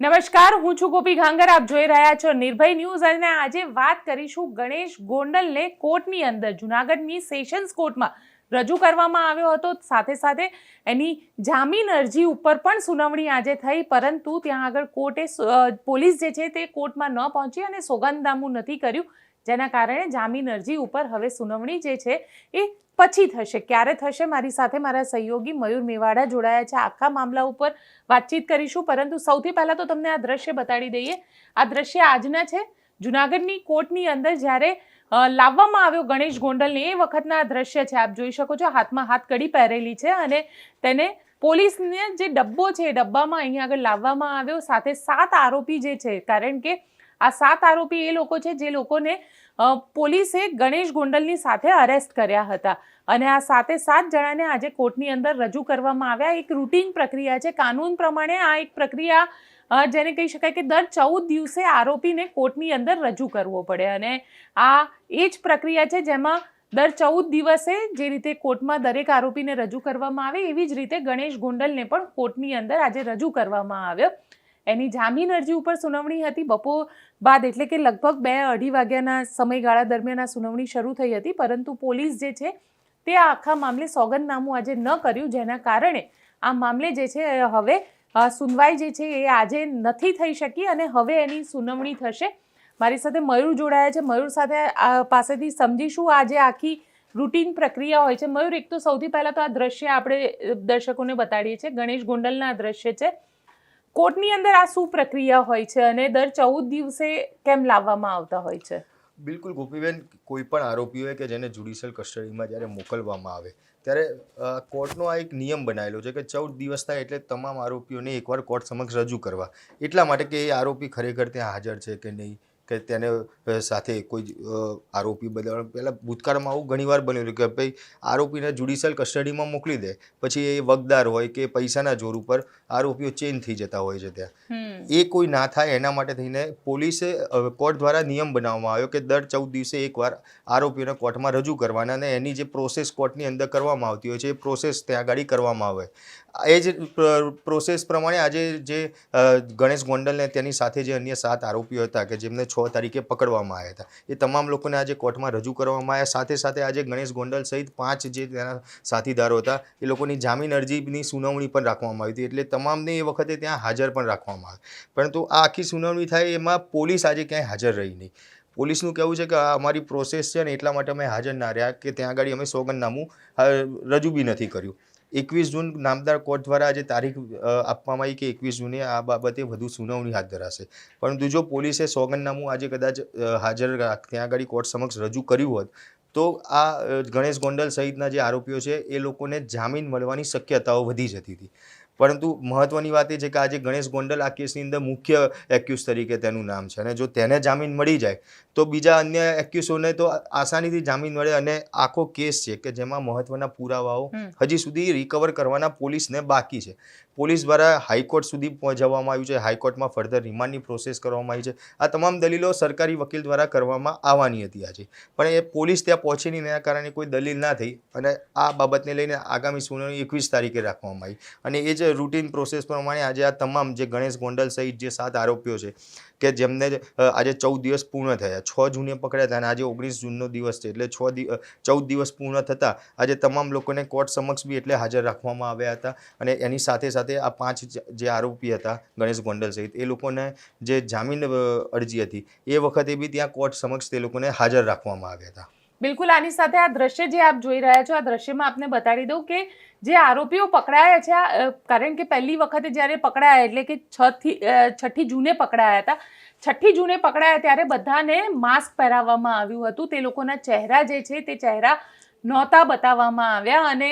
નમસ્કાર, હું છું ગોપી ઘાંગર. આપ જોઈ રહ્યા છો નિર્ભય ન્યૂઝ અને આજે વાત કરીશું ગણેશ ગોંડલને કોર્ટની અંદર. જુનાગઢની સેશન્સ કોર્ટમાં રજૂ કરવામાં આવ્યો હતો. સાથે સાથે એની જામીન અરજી ઉપર પણ સુનાવણી આજે થઈ, પરંતુ ત્યાં આગળ કોર્ટે પોલીસ જે છે તે કોર્ટમાં ન પહોંચી અને સોગંદનામું નથી કર્યું, જેના કારણે જામીન અરજી ઉપર હવે સુનાવણી જે છે એ પછી થશે. ક્યારે થશે? મારી સાથે મારા સહયોગી મયુર મેવાડા જોડાયા છે. આખા મામલા ઉપર વાતચીત કરીશું. પરંતુ સૌથી પહેલાં તો તમને આ દ્રશ્ય બતાડી દઈએ. આ દ્રશ્ય આજના છે. જુનાગઢની કોર્ટની અંદર જ્યારે લાવવામાં આવ્યો ગણેશ ગોંડલને, એ વખતના દ્રશ્ય છે. આપ જોઈ શકો છો, હાથમાં હાથ કડી પહેરેલી છે અને તેને પોલીસને જે ડબ્બો છે, એ ડબ્બામાં અહીંયા આગળ લાવવામાં આવ્યો. સાથે સાત આરોપી જે છે, કારણ કે આ સાત આરોપી એ લોકો છે, જે લોકોને પોલીસે ગણેશ ગોંડલની સાથે અરેસ્ટ કર્યા હતા. અને આ સાતે સાત જણાને આજે કોર્ટની અંદર રજૂ કરવામાં આવ્યા. એક રૂટીન પ્રક્રિયા છે. કાનૂન પ્રમાણે આ એક પ્રક્રિયા જેને કહી શકાય કે દર ચૌદ દિવસે આરોપીને કોર્ટની અંદર રજૂ કરવો પડે. અને આ એ જ પ્રક્રિયા છે જેમાં દર ચૌદ દિવસે જે રીતે કોર્ટમાં દરેક આરોપીને રજૂ કરવામાં આવે, એવી જ રીતે ગણેશ ગોંડલને પણ કોર્ટની અંદર આજે રજૂ કરવામાં આવ્યો. એની જામીન અરજી ઉપર સુનાવણી હતી બપોર બાદ, એટલે કે લગભગ બે અઢી વાગ્યાના સમયગાળા દરમિયાન આ સુનાવણી શરૂ થઈ હતી. પરંતુ પોલીસ જે છે તે આખા મામલે સોગંદનામું આજે ન કર્યું, જેના કારણે આ મામલે જે છે હવે સુનવાઈ જે છે એ આજે નથી થઈ શકી અને હવે એની સુનાવણી થશે. મારી સાથે મયુર જોડાયા છે. મયુર સાથે પાસેથી સમજીશું આજે આખી રૂટીન પ્રક્રિયા હોય છે. મયુર, એક તો સૌથી પહેલાં તો આ દ્રશ્ય આપણે દર્શકોને બતાડીએ છીએ. ગણેશ ગોંડલના આ દ્રશ્ય છે. કોર્ટની અંદર આ શું પ્રક્રિયા હોય છે અને દર ચૌદ દિવસે કેમ લાવવામાં આવતા હોય છે? બિલકુલ, ગોપીબેન, કોઈ પણ આરોપીઓએ કે જેને જ્યુડિશિયલ કસ્ટડીમાં જ્યારે મોકલવામાં આવે, ત્યારે કોર્ટનો આ એક નિયમ બનાવેલો છે કે ચૌદ દિવસ થાય એટલે તમામ આરોપીઓને એકવાર કોર્ટ સમક્ષ રજૂ કરવા. એટલા માટે કે એ આરોપી ખરેખર ત્યાં હાજર છે કે નહીં, કે તેને સાથે કોઈ આરોપી બદલ પહેલાં ભૂતકાળમાં આવું ઘણીવાર બનેલું કે ભાઈ આરોપીને જ્યુડિશિયલ કસ્ટડીમાં મોકલી દે પછી એ વગદાર હોય કે પૈસાના જોર ઉપર આરોપીઓ ચેન્જ થઈ જતા હોય છે ત્યાં. એ કોઈ ના થાય એના માટે થઈને પોલીસે કોર્ટ દ્વારા નિયમ બનાવવામાં આવ્યો કે દર ચૌદ દિવસે એકવાર આરોપીઓને કોર્ટમાં રજૂ કરવાના અને એની જે પ્રોસેસ કોર્ટની અંદર કરવામાં આવતી હોય છે એ પ્રોસેસ ત્યાં આગળ કરવામાં આવે. એ જ પ્રોસેસ પ્રમાણે આજે જે ગણેશ ગોંડલને તેની સાથે જે અન્ય સાત આરોપીઓ હતા કે જેમને છ તારીખે પકડવામાં આવ્યા હતા. એ તમામ લોકોને આજે કોર્ટમાં રજૂ કરવામાં આવ્યા. સાથે સાથે આજે ગણેશ ગોંડલ સહિત પાંચ જે તેના સાથીદારો હતા, એ લોકોની જામીન અરજીની સુનાવણી પણ રાખવામાં આવી હતી. એટલે તમામને એ વખતે ત્યાં હાજર પણ રાખવામાં આવે પરંતુ આ આખી સુનાવણી થાય એમાં પોલીસ આજે ક્યાંય હાજર રહી નહીં. પોલીસનું કહેવું છે કે અમારી પ્રોસેસ છે ને એટલા માટે અમે હાજર ના રહ્યા કે ત્યાં આગળ અમે સોગંદનામું રજૂ બી નથી કર્યું. એકવીસ જૂન નામદાર કોર્ટ દ્વારા આજે તારીખ આપવામાં આવી કે એકવીસ જૂને આ બાબતે વધુ સુનાવણી હાથ ધરાશે. પરંતુ જો પોલીસે સોગંદનામું આજે કદાચ હાજર ત્યાં આગળ કોર્ટ સમક્ષ રજૂ કર્યું હોત, તો આ ગણેશ ગોંડલ સહિતના જે આરોપીઓ છે, એ લોકોને જામીન મળવાની શક્યતાઓ વધી જતી હતી. પરંતુ મહત્વની વાત એ છે કે આજે ગણેશ ગોંડલ આ કેસની અંદર મુખ્ય એક્યુઝ તરીકે તેનું નામ છે અને જો તેને જામીન મળી જાય તો બીજા અન્ય એક્યુઝોને તો આસાનીથી જામીન મળે અને આખો કેસ છે કે જેમાં મહત્વના પુરાવાઓ હજી સુધી રિકવર કરવાના પોલીસને બાકી છે. પોલીસ દ્વારા હાઈકોર્ટ સુધી પહોંચાડવામાં આવ્યું છે. હાઈકોર્ટમાં ફર્ધર રિમાન્ડની પ્રોસેસ કરવામાં આવી છે. આ તમામ દલીલો સરકારી વકીલ દ્વારા કરવામાં આવવાની હતી આજે. પણ એ પોલીસ ત્યાં પહોંચી નહીં એના કારણે કોઈ દલીલ ના થઈ અને આ બાબતને લઈને આગામી સુનાવણી એકવીસ તારીખે રાખવામાં આવી. અને એ જ રૂટીન પ્રોસેસ પ્રમાણે આજે આ તમામ જે ગણેશ ગોંડલ સહિત જે સાત આરોપીઓ છે કે જેમને આજે ચૌદ દિવસ પૂર્ણ થયા. છ જૂને પકડ્યા હતા અને આજે ઓગણીસ જૂનનો દિવસ છે. એટલે છ ચૌદ દિવસ પૂર્ણ થતાં આજે તમામ લોકોને કોર્ટ સમક્ષ બી એટલે હાજર રાખવામાં આવ્યા હતા. અને એની સાથે સાથે આ પાંચ જે આરોપી હતા, ગણેશ ગોંડલ સહિત, એ લોકોને જે જામીન અરજી હતી, એ વખતે બી ત્યાં કોર્ટ સમક્ષ તે લોકોને હાજર રાખવામાં આવ્યા હતા. બિલકુલ, આની સાથે આ દ્રશ્ય જે આપ જોઈ રહ્યા છો, આ દ્રશ્યમાં આપને બતાડી દઉં કે જે આરોપીઓ પકડાયા છે કારણ કે પહેલી વખતે જ્યારે પકડાયા, એટલે કે છથી છઠ્ઠી જૂને પકડાયા હતા છઠ્ઠી જૂને પકડાયા ત્યારે બધાને માસ્ક પહેરાવવામાં આવ્યું હતું. તે લોકોના ચહેરા જે છે, તે ચહેરા નહોતા બતાવવામાં આવ્યા અને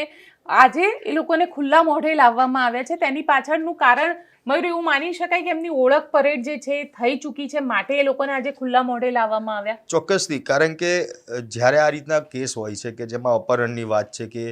આજે એ લોકોને ખુલ્લા મોઢે લાવવામાં આવ્યા છે. તેની પાછળનું કારણ મયુર, એવું માની શકાય કે એમની ઓળખ પરેડ જે છે થઈ ચૂકી છે માટે એ લોકોને આજે ખુલ્લા મોઢે લાવવામાં આવ્યા? ચોક્કસથી. કારણ કે જ્યારે આ રીતના કેસ હોય છે કે જેમાં અપહરણની વાત છે કે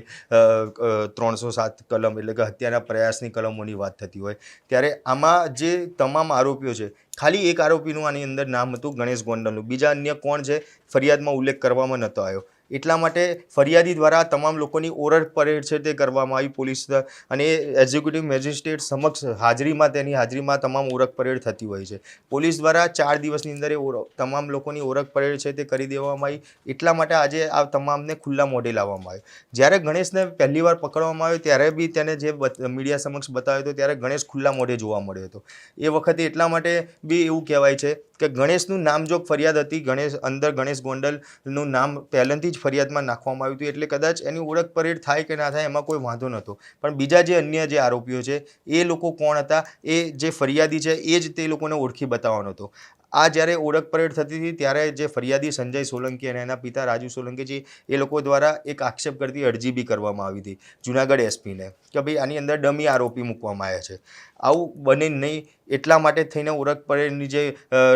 ત્રણસો સાત કલમ એટલે કે હત્યાના પ્રયાસની કલમોની વાત થતી હોય, ત્યારે આમાં જે તમામ આરોપીઓ છે, ખાલી એક આરોપીનું આની અંદર નામ હતું ગણેશ ગોંડલનું. બીજા અન્ય કોણ છે, ફરિયાદમાં ઉલ્લેખ કરવામાં નહોતો આવ્યો. એટલા માટે ફરિયાદી દ્વારા તમામ લોકોની ઓરડ પરેડ છે તે કરવામાં આવી. પોલીસ અને એક્ઝિક્યુટિવ મેજિસ્ટ્રેટ સમક્ષ હાજરીમાં, તેની હાજરીમાં તમામ ઓળખ પરેડ થતી હોય છે. પોલીસ દ્વારા ચાર દિવસની અંદર એ તમામ લોકોની ઓળખ પરેડ છે તે કરી દેવામાં આવી. એટલા માટે આજે આ તમામને ખુલ્લા મોઢે લાવવામાં આવ્યો જ્યારે ગણેશને પહેલી વાર પકડવામાં આવ્યો, ત્યારે બી તેને જે મીડિયા સમક્ષ બતાવ્યો હતો, ત્યારે ગણેશ ખુલ્લા મોઢે જોવા મળ્યો હતો. એ વખતે એટલા માટે બી એવું કહેવાય છે કે ગણેશનું નામજોગ ફરિયાદ હતી. ગણેશ, અંદર ગણેશ ગોંડલનું નામ પહેલેથી જ ફરિયાદમાં નાખવામાં આવ્યું હતું. એટલે કદાચ એની ઓળખ પરેડ થાય કે ના થાય એમાં કોઈ વાંધો નહોતો. પણ બીજા જે અન્ય જે આરોપીઓ છે, એ લોકો કોણ હતા? એ જે ફરિયાદી છે, એ જ તે લોકોને ઓળખી બતાવવાનો હતો. આ જ્યારે ઓળખ પરેડ થતી હતી, ત્યારે જે ફરિયાદી સંજય સોલંકી અને એના પિતા રાજુ સોલંકી છે, એ લોકો દ્વારા એક આક્ષેપ કરતી અરજી બી કરવામાં આવી હતી, જુનાગઢ એસપીને, કે ભાઈ આની અંદર ડમી આરોપી મૂકવામાં આવ્યા છે. આવું બને નહીં, એટલા માટે થઈને ઓળખ પરેડની જે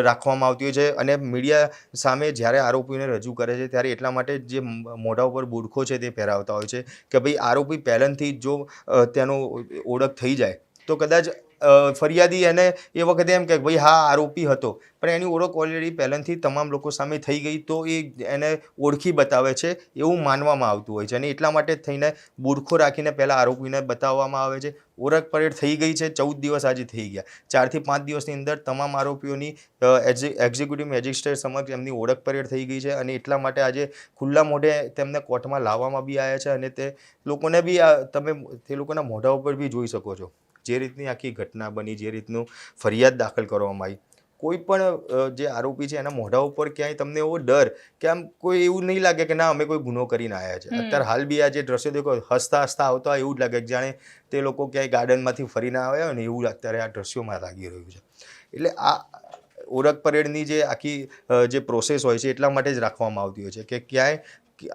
રાખવામાં આવતી હોય છે અને મીડિયા સામે જ્યારે આરોપીને રજૂ કરે છે, ત્યારે એટલા માટે જે મોઢા ઉપર બુરખો છે તે પહેરાવતા હોય છે, કે ભાઈ આરોપી પહેલાંથી જ તેનો ઓળખ થઈ જાય, તો કદાચ ફરિયાદી એને એ વખતે એમ કે ભાઈ, હા, આરોપી હતો. પણ એની ઓળખ ઓલરેડી પહેલાંથી તમામ લોકો સામે થઈ ગઈ તો એ એને ઓળખી બતાવે છે એવું માનવામાં આવતું હોય છે અને એટલા માટે થઈને બુરખો રાખીને પહેલાં આરોપીને બતાવવામાં આવે છે. ઓળખ પરેડ થઈ ગઈ છે, ચૌદ દિવસ આજે થઈ ગયા. ચારથી પાંચ દિવસની અંદર તમામ આરોપીઓની એક્ઝિક્યુટિવ મેજિસ્ટ્રેટ સમક્ષ એમની ઓળખ પરેડ થઈ ગઈ છે અને એટલા માટે આજે ખુલ્લા મોઢે તેમને કોર્ટમાં લાવવામાં બી આવ્યા છે અને તે લોકોને બી તમે તે લોકોના મોઢા ઉપર બી જોઈ શકો છો. જે રીતની આખી ઘટના બની જે રીતનું ફરિયાદ દાખલ કરવામાં આવી કોઈ પણ જે આરોપી છે એના મોઢા ઉપર ક્યાંય તમને એવો ડર કે આમ કોઈ એવું નહીં લાગે કે ના અમે કોઈ ગુનો કરીને આવ્યા છે. અત્યારે હાલ બી આ જે દ્રશ્યો દેખો હસતા હસતા આવતા હોય એવું જ લાગે કે જાણે તે લોકો ક્યાંય ગાર્ડનમાંથી ફરીને આવ્યા હોય ને એવું અત્યારે આ દ્રશ્યોમાં લાગી રહ્યું છે. એટલે આ ઓળખ પરેડની જે આખી જે પ્રોસેસ હોય છે એટલા માટે જ રાખવામાં આવતી હોય છે કે ક્યાંય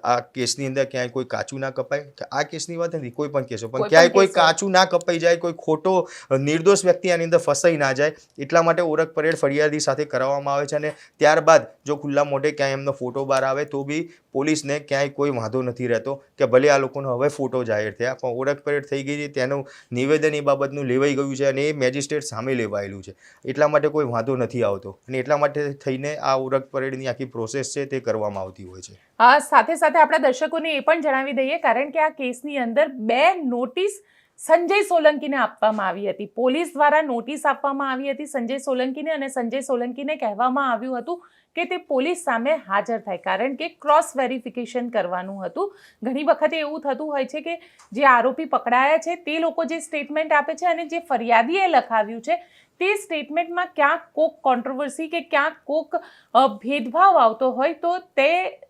આ કેસની અંદર ક્યાંય કોઈ કાચું ના કપાય? આ કેસની વાત નથી કોઈ પણ કેસો. પણ ક્યાંય કોઈ કાચું ના કપાઈ જાય કોઈ ખોટો નિર્દોષ વ્યક્તિ આની અંદર ફસાઈ ના જાય એટલા માટે ઓળખ પરેડ ફરિયાદી સાથે કરાવવામાં આવે છે અને ત્યારબાદ જો ખુલ્લા મોઢે ક્યાંય એમનો ફોટો બહાર આવે તો બી પોલીસને ક્યાંય કોઈ વાંધો નથી રહેતો કે ભલે આ લોકોનો હવે ફોટો જાહેર થયા પણ ઓળખ પરેડ થઈ ગઈ છે તેનું નિવેદન એ બાબતનું લેવાઈ ગયું છે અને એ મેજિસ્ટ્રેટ સામે લેવાયેલું છે. એટલા માટે કોઈ વાંધો નથી આવતો અને એટલા માટે થઈને આ ઓળખ પરેડની આખી પ્રોસેસ છે તે કરવામાં આવતી હોય છે. સાથે સાથે આપણા દર્શકોને એ પણ જણાવી દઈએ, કારણ કે આ કેસની અંદર બે નોટિસ સંજય સોલંકીને આપવામાં આવી હતી. પોલીસ દ્વારા નોટિસ આપવામાં આવી હતી સંજય સોલંકીને અને સંજય સોલંકીને કહેવામાં આવ્યું હતું કે તે પોલીસ સામે હાજર થાય, કારણ કે ક્રોસ વેરિફિકેશન કરવાનું હતું. ઘણી વખતે એવું થતું હોય છે કે જે આરોપી પકડાયા છે તે લોકો જે સ્ટેટમેન્ટ આપે છે અને જે ફરિયાદીએ લખાવ્યું છે તે સ્ટેટમેન્ટમાં ક્યાંક કોક કોન્ટ્રોવર્સી કે ક્યાંક કોક ભેદભાવ આવતો હોય તો તે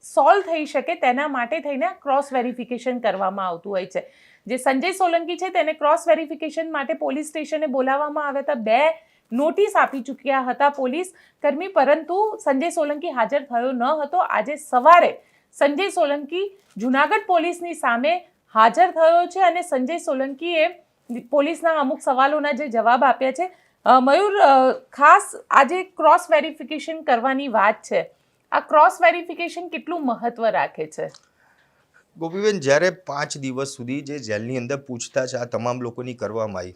સોલ્વ થઈ શકે તેના માટે થઈને ક્રોસ વેરિફિકેશન કરવામાં આવતું હોય છે. જે સંજય સોલંકી છે તેને ક્રોસ વેરિફિકેશન માટે પોલીસ સ્ટેશને બોલાવવામાં આવ્યા હતા. બે નોટિસ આપી ચૂક્યા હતા પોલીસ કર્મી, પરંતુ સંજય સોલંકી હાજર થયો ન હતો. આજે સવારે સંજય સોલંકી જુનાગઢ પોલીસની સામે હાજર થયો છે અને સંજય સોલંકીએ પોલીસના અમુક સવાલોના જે જવાબ આપ્યા છે મયુર ખાસ આજે ક્રોસ વેરિફિકેશન કરવાની વાત છે. આ ક્રોસ વેરિફિકેશન કેટલું મહત્વ રાખે છે? ગોપીબેન, જ્યારે પાંચ દિવસ સુધી જે જેલની અંદર પૂછતાછ આ તમામ લોકોની કરવામાં આવી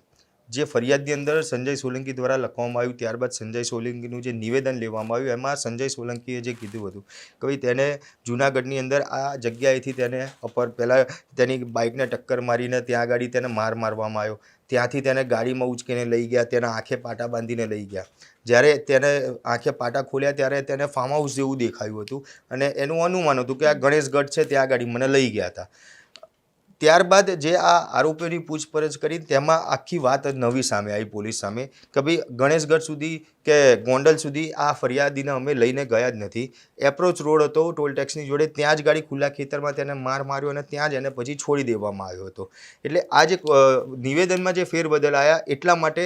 જે ફરિયાદની અંદર સંજય સોલંકી દ્વારા લખવામાં આવ્યું, ત્યારબાદ સંજય સોલંકીનું જે નિવેદન લેવામાં આવ્યું, એમાં સંજય સોલંકીએ જે કીધું હતું કે ભાઈ તેને જૂનાગઢની અંદર આ જગ્યાએથી તેને અપર, પહેલાં તેની બાઇકને ટક્કર મારીને ત્યાં આગળ તેને માર મારવામાં આવ્યો. ત્યાંથી તેને ગાડીમાં ઉચકીને લઈ ગયા, તેના આંખે પાટા બાંધીને લઈ ગયા. જ્યારે તેને આંખે પાટા ખોલ્યા ત્યારે તેને ફાર્મ હાઉસ જેવું દેખાયું હતું અને એનું અનુમાન હતું કે આ ગણેશગઢ છે, ત્યાં આગળ મને લઈ ગયા હતા. ત્યારબાદ જે આ આરોપીઓની પૂછપરછ કરી, તેમાં આખી વાત નવી સામે આવી પોલીસ સામે કે ભાઈ ગણેશગઢ સુધી કે ગોંડલ સુધી આ ફરિયાદીને અમે લઈને ગયા જ નથી. એપ્રોચ રોડ હતો, ટોલ ટેક્સની જોડે, ત્યાં જ ગાડી ખુલ્લા ખેતરમાં તેને માર માર્યો અને ત્યાં જ એને પછી છોડી દેવામાં આવ્યો હતો. એટલે આ જે નિવેદનમાં જે ફેરબદલ આવ્યા એટલા માટે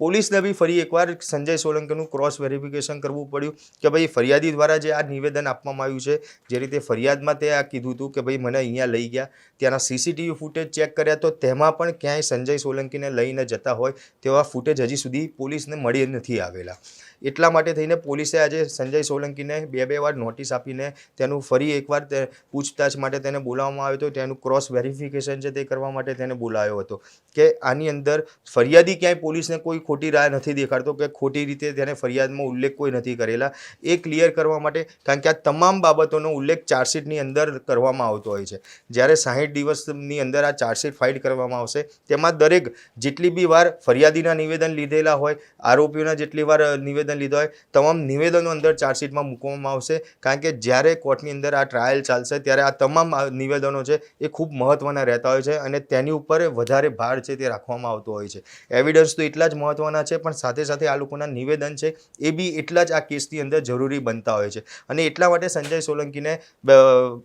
પોલીસને બી ફરી એકવાર સંજય સોલંકીનું ક્રોસ વેરિફિકેશન કરવું પડ્યું કે ભાઈ ફરિયાદી દ્વારા જે આ નિવેદન આપવામાં આવ્યું છે, જે રીતે ફરિયાદમાં તે આ કીધું હતું કે ભાઈ મને અહીંયા લઈ ગયા, ત્યાંના સીસીટીવી ફૂટેજ ચેક કર્યા, તો તેમાં પણ ક્યાંય સંજય સોલંકીને લઈને જતા હોય તેવા ફૂટેજ હજી સુધી પોલીસને મળી નથી આવેલા. એટલા માટે થઈને પોલીસે આજે સંજય સોલંકીને બે બે વાર નોટિસ આપીને તેનું ફરી એકવાર તે પૂછતાછ માટે તેને બોલાવવામાં આવ્યો હતો. તેનું ક્રોસ વેરિફિકેશન છે તે કરવા માટે તેને બોલાવ્યો હતો. કે આની અંદર ફરિયાદી ક્યાંય પોલીસને કોઈ ખોટી રાહ નથી દેખાડતો કે ખોટી રીતે તેને ફરિયાદમાં ઉલ્લેખ કોઈ નથી કરેલા. એ ક્લિયર કરવા માટે કારણ કે આ તમામ બાબતોનો ઉલ્લેખ ચાર્જશીટની અંદર કરવામાં આવતો હોય છે. જ્યારે સાહીઠ દિવસની અંદર આ ચાર્જશીટ ફાઇલ કરવામાં આવશે તેમાં દરેક જેટલી બી વાર ફરિયાદીના નિવેદન લીધેલા હોય આરોપીઓના જેટલી વાર અ, નિવેદન લીધા હોય તમામ નિવેદનો અંદર ચાર્જશીટમાં મૂકવામાં આવશે. કારણ કે જ્યારે કોર્ટની અંદર આ ટ્રાયલ ચાલશે ત્યારે આ તમામ નિવેદનો છે એ ખૂબ મહત્ત્વના રહેતા હોય છે અને તેની ઉપર વધારે ભાર છે તે રાખવામાં આવતો હોય છે. એવિડન્સ તો એટલા જ મહત્ત્વના છે પણ સાથે સાથે આ લોકોના નિવેદન છે એ બી એટલા જ આ કેસની અંદર જરૂરી બનતા હોય છે. અને એટલા માટે સંજય સોલંકીને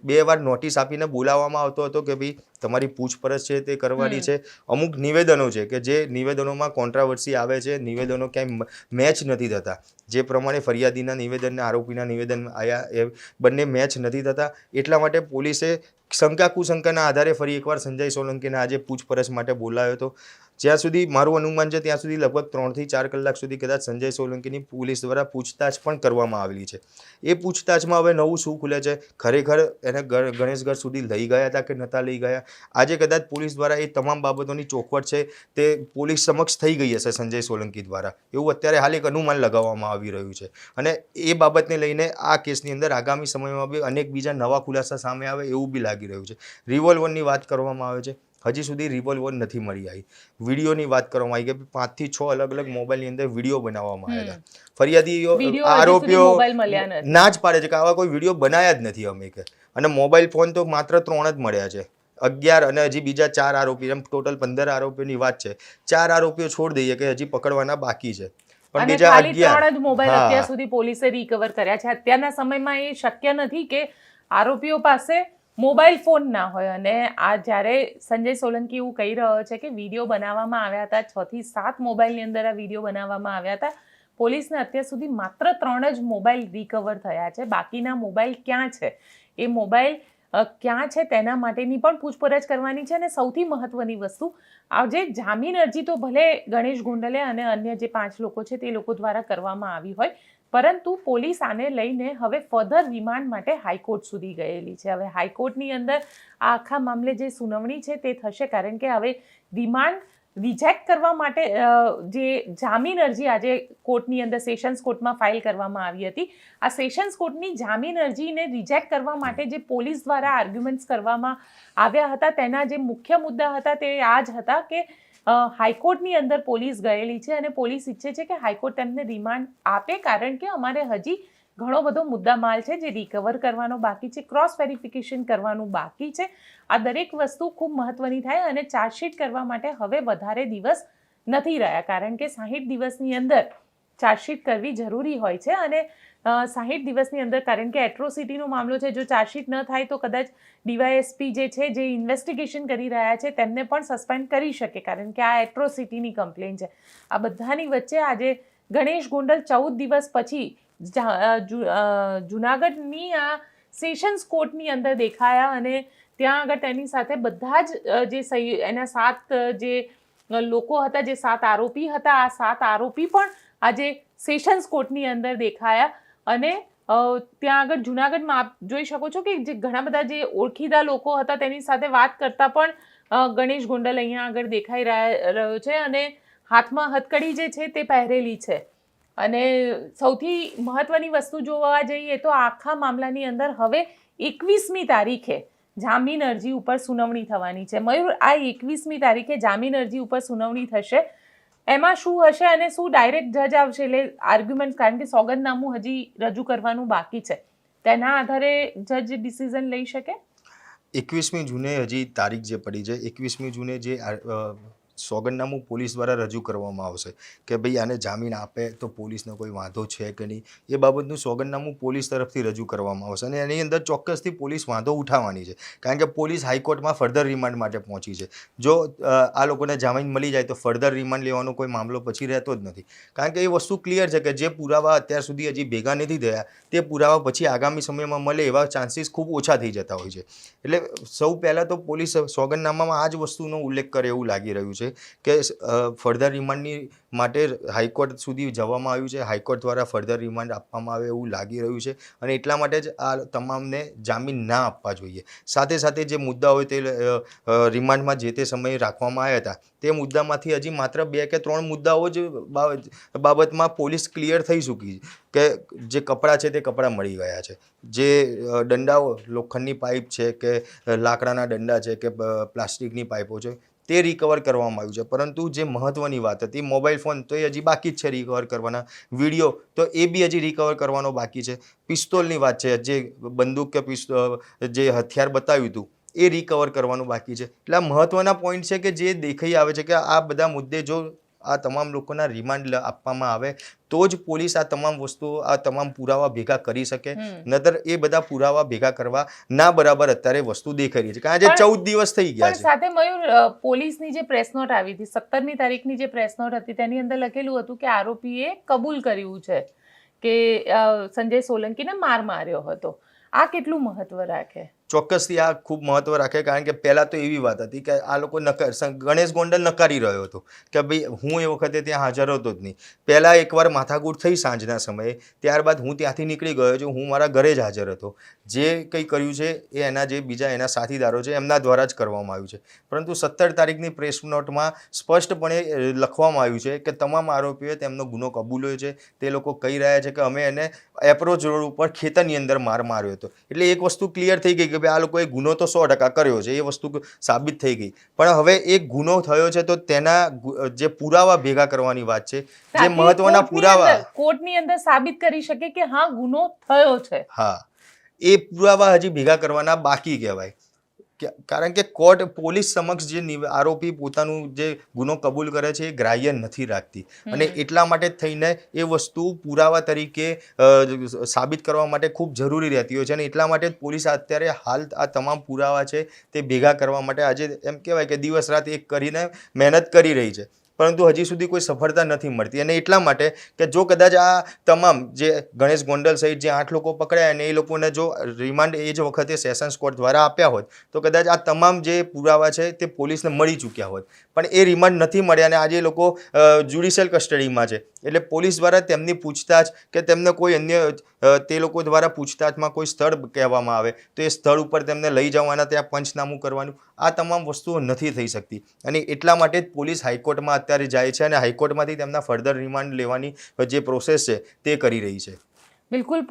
બે વાર નોટિસ આપીને બોલાવવામાં આવતો હતો કે ભાઈ તમારી પૂછપરછ છે તે કરવાની છે. અમુક નિવેદનો છે કે જે નિવેદનોમાં કોન્ટ્રાવર્સી આવે છે નિવેદનો ક્યાંય મેચ નથી થતા. જે પ્રમાણે ફરિયાદીના નિવેદનને, આરોપીના નિવેદન આયા એ બંને મેચ નથી થતા. એટલા માટે પોલીસે શંકા કુશંકાના આધારે ફરી એકવાર સંજય સોલંકીને આજે પૂછપરછ માટે બોલાવ્યો હતો. જ્યાં સુધી મારું અનુમાન છે, ત્યાં સુધી લગભગ ત્રણથી ચાર કલાક સુધી કદાચ સંજય સોલંકીની પોલીસ દ્વારા પૂછતાછ પણ કરવામાં આવેલી છે. એ પૂછતાછમાં હવે નવું શું ખુલે છે? ખરેખર એને ગણેશગઢ સુધી લઈ ગયા હતા કે નહોતા લઈ ગયા? આજે કદાચ પોલીસ દ્વારા એ તમામ બાબતોની ચોખવટ છે, તે પોલીસ સમક્ષ થઈ ગઈ હશે સંજય સોલંકી દ્વારા. એવું અત્યારે હાલ એક અનુમાન લગાવવામાં આવી રહ્યું છે. અને એ બાબતને લઈને આ કેસની અંદર આગામી સમયમાં બી અનેક બીજા નવા ખુલાસા સામે આવે એવું બી લાગી રહ્યું છે. રિવોલ્વરની વાત કરવામાં આવે છે. હજી સુધી રિવોલ્વર નથી મળી આવી. વિડીયોની વાત કરવામાં આવી કે પાંચથી છ અલગ અલગ મોબાઈલની અંદર વીડિયો બનાવવામાં આવ્યા હતા ફરિયાદીઓ આરોપીઓ ના જ પાડે છે કે આવા કોઈ વીડિયો બનાવ્યા જ નથી અમે કે. અને મોબાઈલ ફોન તો માત્ર ત્રણ જ મળ્યા છે. અગિયાર અને હજી બીજા ચાર આરોપી એમ ટોટલ પંદર આરોપીઓની વાત છે. ચાર આરોપીઓ છોડ દઈએ કે હજી પકડવાના બાકી છે. પણ બીજા અગિયાર મોબાઈલ અત્યાર સુધી પોલીસે રિકવર કર્યા છે. અત્યારના સમયમાં એ શક્ય નથી કે આરોપીઓ પાસે મોબાઈલ ફોન ના હોય અને આ જ્યારે સંજય સોલંકી એવું કહી રહ્યો છે કે વીડિયો બનાવવામાં આવ્યા હતા, છ થી સાત મોબાઈલની અંદર આ વીડિયો બનાવવામાં આવ્યા હતા, પોલીસને અત્યાર સુધી માત્ર ત્રણ જ મોબાઈલ રિકવર થયા છે. બાકીના મોબાઈલ ક્યાં છે? એ મોબાઈલ ક્યાં છે તેના માટેની પણ પૂછપરછ કરવાની છે અને સૌથી મહત્વની વસ્તુ, આજે જામીન અરજી તો ભલે ગણેશ ગોંડલે અને અન્ય જે પાંચ લોકો છે તે લોકો દ્વારા કરવામાં આવી હોય પરંતુ પોલીસ આને લઈને હવે ફર્ધર રિમાન્ડ માટે હાઈકોર્ટ સુધી ગયેલી છે. હવે હાઈકોર્ટની અંદર આ આખા મામલે જે સુનાવણી છે તે થશે કારણ કે હવે રિમાન્ડ રિજેક્ટ કરવા માટે જે જામીન અરજી આજે કોર્ટની અંદર સેશન્સ કોર્ટમાં ફાઇલ કરવામાં આવી હતી. આ સેશન્સ કોર્ટની જામીન અરજીને રિજેક્ટ કરવા માટે જે પોલીસ દ્વારા આર્ગ્યુમેન્ટ્સ કરવામાં આવ્યા હતા, તેના જે મુખ્ય મુદ્દા હતા તે આ જ હતા કે હાઈકોર્ટની અંદર પોલીસ ગયેલી છે અને પોલીસ ઈચ્છે છે કે હાઈકોર્ટ તેમને રિમાન્ડ આપે કારણ કે અમારે હજી ઘણો બધો મુદ્દામાલ છે જે રિકવર કરવાનો બાકી છે ક્રોસ વેરિફિકેશન કરવાનું બાકી છે. આ દરેક વસ્તુ ખૂબ મહત્વની થાય અને ચાર્જશીટ કરવા માટે હવે વધારે દિવસ નથી રહ્યા કારણ કે સાહીઠ દિવસની અંદર ચાર્જશીટ કરવી જરૂરી હોય છે અને સાહીઠ દિવસની અંદર, કારણ કે એટ્રોસિટીનો મામલો છે, જો ચાર્જશીટ ન થાય તો કદાચ ડીવાયએસપી જે છે, જે ઇન્વેસ્ટિગેશન કરી રહ્યા છે, તેમને પણ સસ્પેન્ડ કરી શકે, કારણ કે આ એટ્રોસિટીની કમ્પ્લેન છે. આ બધાની વચ્ચે આજે ગણેશ ગોંડલ ચૌદ દિવસ પછી જુનાગઢની આ સેશન્સ કોર્ટની અંદર દેખાયા અને ત્યાં આગળ તેની સાથે બધા જ જે સહી, એના સાત જે લોકો હતા, જે સાત આરોપી હતા, આ સાત આરોપી પણ આજે સેશન્સ કોર્ટની અંદર દેખાયા. અને ત્યાં આગળ જુનાગઢમાં આપ જોઈ શકો છો કે જે ઘણા બધા જે ઓળખીદા લોકો હતા તેની સાથે વાત કરતા પણ ગણેશ ગોંડલ અહીંયા આગળ દેખાઈ રહ્યા- છે અને હાથમાં હથકડી જે છે તે પહેરેલી છે. અને સૌથી મહત્વની વસ્તુ જોવા જઈએ તો આખા મામલાની અંદર હવે એકવીસમી તારીખે જામીન અરજી ઉપર સુનાવણી થવાની છે. મયુર, આ એકવીસમી તારીખે જામીન અરજી ઉપર સુનાવણી થશે. એમાં શું હશે અને શું ડાયરેક્ટ જજ આવશે? એટલે આર્ગ્યુમેન્ટ કારણ કે સોગંદનામું હજી રજૂ કરવાનું બાકી છે. તેના આધારે જજ ડિસિઝન લઈ શકે? એકવીસમી જૂને હજી તારીખ જે પડી છે, એકવીસમી જૂને જે સોગંદનામું પોલીસ દ્વારા રજૂ કરવામાં આવશે કે ભાઈ આને જામીન આપે તો પોલીસનો કોઈ વાંધો છે કે નહીં? એ બાબતનું સોગંદનામું પોલીસ તરફથી રજૂ કરવામાં આવશે અને એની અંદર ચોક્કસથી પોલીસ વાંધો ઉઠાવવાની છે. કારણ કે પોલીસ હાઈકોર્ટમાં ફર્ધર રિમાન્ડ માટે પહોંચી છે. જો આ લોકોને જામીન મળી જાય તો ફર્ધર રિમાન્ડ લેવાનો કોઈ મામલો પછી રહેતો જ નથી. કારણ કે એ વસ્તુ ક્લિયર છે કે જે પુરાવા અત્યાર સુધી હજી ભેગા નથી થયા, તે પુરાવા પછી આગામી સમયમાં મળે એવા ચાન્સીસ ખૂબ ઓછા થઈ જતા હોય છે. એટલે સૌ પહેલાં તો પોલીસ સોગંદનામામાં આ જ વસ્તુનો ઉલ્લેખ કરે એવું લાગી રહ્યું છે. છે કે ફર્ધર રિમાન્ડની માટે હાઈકોર્ટ સુધી જવામાં આવ્યું છે. હાઈકોર્ટ દ્વારા ફર્ધર રિમાન્ડ આપવામાં આવે એવું લાગી રહ્યું છે અને એટલા માટે જ આ તમામને જામીન ના આપવા જોઈએ. સાથે સાથે જે મુદ્દા હોય તે રિમાન્ડમાં જે તે સમયે રાખવામાં આવ્યા હતા, તે મુદ્દામાંથી હજી માત્ર બે કે ત્રણ મુદ્દાઓ જ બાબતમાં પોલીસ ક્લિયર થઈ ચૂકી કે જે કપડાં છે તે કપડાં મળી ગયા છે. જે દંડાઓ, લોખંડની પાઇપ છે કે, લાકડાના દંડા છે કે પ્લાસ્ટિકની પાઇપો છે તે રિકવર કરવામાં આવ્યું છે. પરંતુ જે મહત્ત્વની વાત હતી મોબાઈલ ફોન તો એ હજી બાકી જ છે રિકવર કરવાના. વીડિયો તો એ બી હજી રિકવર કરવાનો બાકી છે. પિસ્તોલની વાત છે, જે બંદૂક કે પિસ્તો, જે હથિયાર બતાવ્યું હતું, એ રિકવર કરવાનું બાકી છે. એટલે આ મહત્ત્વના પોઈન્ટ છે કે જે દેખાઈ આવે છે કે આ બધા મુદ્દે જો આ તમામ લોકોના રિમાન્ડ આપવામાં આવે તો જ પોલીસ આ તમામ વસ્તુઓ આ તમામ પુરાવા ભેગા કરી શકે. નતર એ બધા પુરાવા ભેગા કરવા ના બરાબર અત્યારે વસ્તુ દેખાઈ રહી છે. કારણ કે ચૌદ દિવસ થઈ ગયા છે. સાથે મયુર પોલીસની જે પ્રેસ નોટ આવી હતી સત્તરમી તારીખની જે પ્રેસ નોટ હતી તેની અંદર લખેલું હતું કે આરોપીએ કબૂલ કર્યું છે કે સંજય સોલંકીને માર માર્યો હતો. આ કેટલું મહત્વ રાખે? ચોક્કસથી આ ખૂબ મહત્ત્વ રાખે, કારણ કે પહેલાં તો એવી વાત હતી કે આ લોકો નકાર ગણેશ ગોંડલ નકારી રહ્યો હતો કે ભાઈ હું એ વખતે ત્યાં હાજર હતો જ નહીં. પહેલાં એકવાર માથાકૂટ થઈ સાંજના સમયે, ત્યારબાદ હું ત્યાંથી નીકળી ગયો છું, હું મારા ઘરે જ હાજર હતો. જે કંઈ કર્યું છે એ એના જે બીજા એના સાથીદારો છે એમના દ્વારા જ કરવામાં આવ્યું છે. પરંતુ સત્તર તારીખની પ્રેસ નોટમાં સ્પષ્ટપણે લખવામાં આવ્યું છે કે તમામ આરોપીઓએ તેમનો ગુનો કબૂલ્યો છે. તે લોકો કહી રહ્યા છે કે અમે એને એપ્રોચ રોડ ઉપર ખેતરની અંદર માર માર્યો હતો. એટલે એક વસ્તુ ક્લિયર થઈ ગઈ કે ભાઈ આ લોકોએ ગુનો તો સો ટકા કર્યો છે એ વસ્તુ સાબિત થઈ ગઈ. પણ હવે એક ગુનો થયો છે તો તેના જે પુરાવા ભેગા કરવાની વાત છે જે મહત્વના પુરાવા કોર્ટની અંદર સાબિત કરી શકે કે હા ગુનો થયો છે. હા. એ પુરાવા હજી ભેગા કરવાના બાકી કહેવાય. કારણ કે કોર્ટ પોલીસ સમક્ષ જે આરોપી પોતાનું જે ગુનો કબૂલ કરે છે એ ગ્રાહ્ય નથી રાખતી. અને એટલા માટે થઈને એ વસ્તુ પુરાવા તરીકે સાબિત કરવા માટે ખૂબ જરૂરી રહેતી હોય છે અને એટલા માટે જ પોલીસ અત્યારે હાલ આ તમામ પુરાવા છે તે ભેગા કરવા માટે આજે એમ કહેવાય કે દિવસ રાત એક કરીને મહેનત કરી રહી છે. પરંતુ હજી સુધી કોઈ સફળતા નથી મળતી. અને એટલા માટે કે જો કદાચ આ તમામ જે ગણેશ ગોંડલ સહિત જે આઠ લોકો પકડાયા અને એ લોકોને જો રિમાન્ડ એ જ વખતે સેશન્સ કોર્ટ દ્વારા આપ્યા હોત, તો કદાચ આ તમામ જે પુરાવા છે તે પોલીસને મળી ચૂક્યા હોત. પણ એ રિમાન્ડ નથી મળ્યા અને આજે લોકો જ્યુડિશિયલ કસ્ટડીમાં છે. એટલે પોલીસ દ્વારા તેમની પૂછતાછ કે તેમને કોઈ અન્ય તે લોકો દ્વારા પૂછતાછમાં કોઈ સ્થળ કહેવામાં આવે, તો એ સ્થળ ઉપર તેમને લઈ જવાના, ત્યાં પંચનામું કરવાનું, આ તમામ વસ્તુઓ નથી થઈ શકતી. અને એટલા માટે જ પોલીસ હાઈકોર્ટમાં અત્યારે જાય છે અને હાઈકોર્ટમાંથી તેમના ફર્ધર રિમાન્ડ લેવાની જે પ્રોસેસ છે, તે કરી રહી છે. બિલકુલ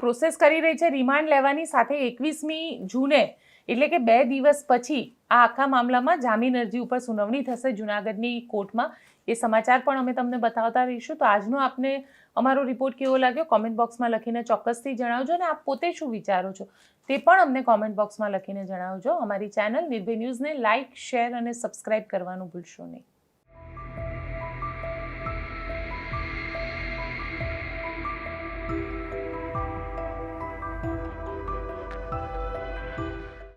પ્રોસેસ કરી રહી છે. રિમાન્ડ લેવાની સાથે એકવીસમી જૂને, એટલે કે બે દિવસ પછી, આ આખા મામલામાં જામીન અરજી ઉપર સુનાવણી થશે જુનાગઢની કોર્ટમાં. એ સમાચાર પણ અમે તમને બતાવતા રહીશું. તો આજનો આપને અમારો રિપોર્ટ કેવો લાગ્યો? કોમેન્ટ બોક્સમાં લખીને ચોક્કસથી જણાવજો અને આપ પોતે શું વિચારો છો તે પણ અમને કોમેન્ટ બોક્સમાં લખીને જણાવજો. અમારી ચેનલ નિર્ભય ન્યૂઝને લાઇક શેર અને સબસ્ક્રાઇબ કરવાનું ભૂલશો નહીં.